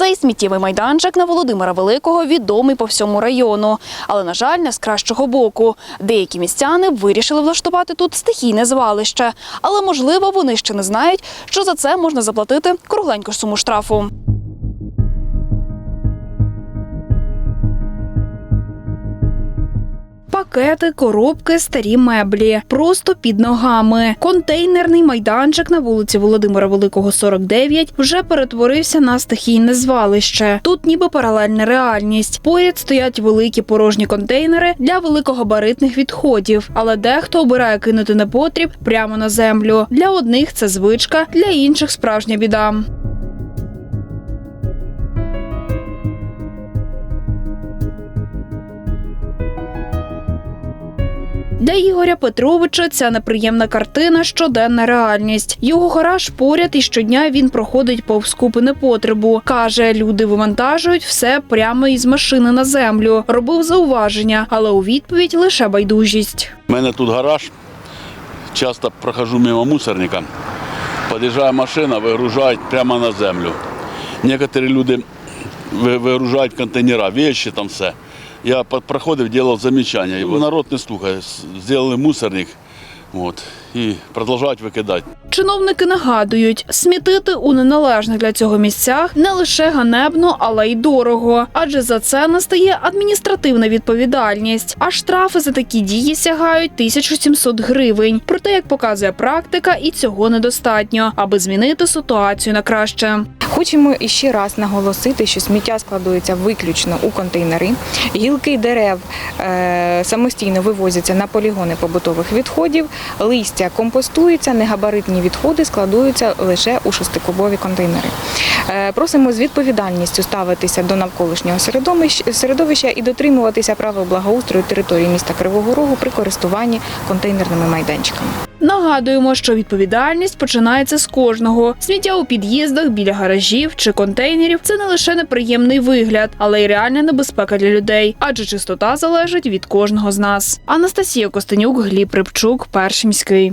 Цей сміттєвий майданчик на Володимира Великого відомий по всьому району, але на жаль, не з кращого боку. Деякі містяни вирішили влаштувати тут стихійне звалище, але можливо вони ще не знають, що за це можна заплатити кругленьку суму штрафу. Пакети, коробки, старі меблі просто під ногами. Контейнерний майданчик на вулиці Володимира Великого, 49 вже перетворився на стихійне звалище. Тут ніби паралельна реальність. Поряд стоять великі порожні контейнери для великогабаритних відходів, але дехто обирає кинути непотріб прямо на землю. Для одних це звичка, для інших справжня біда. Для Ігоря Петровича ця неприємна картина щоденна реальність. Його гараж поряд і щодня він проходить повз купи непотребу. Каже, люди вивантажують все прямо із машини на землю. Робив зауваження, але у відповідь лише байдужість. У мене тут гараж. Часто прохожу мимо мусорника. Під'їжджає машина, вигружають прямо на землю. Некоторі люди вигружають контейнера, вещи там все. Я проходив, робив замічання. І Народ не слухає. Зробили мусорник от, і продовжують викидати. Чиновники нагадують, смітити у неналежних для цього місцях не лише ганебно, але й дорого. Адже за це настає адміністративна відповідальність. А штрафи за такі дії сягають 1700 гривень. Проте, як показує практика, і цього недостатньо, аби змінити ситуацію на краще. Хочемо іще раз наголосити, що сміття складується виключно у контейнери. Гілки дерев е, самостійно вивозяться на полігони побутових відходів, листя компостується, негабаритні відходи складуються лише у шестикубові контейнери. Е, просимо з відповідальністю ставитися до навколишнього середовища і дотримуватися правил благоустрою території міста Кривого Рогу при користуванні контейнерними майданчиками. Нагадуємо, що відповідальність починається з кожного. Сміття у під'їздах, біля гаражів чи контейнерів це не лише неприємний вигляд, але й реальна небезпека для людей, адже чистота залежить від кожного з нас. Анастасія Костенюк, Гліб Рибчук, перший міський.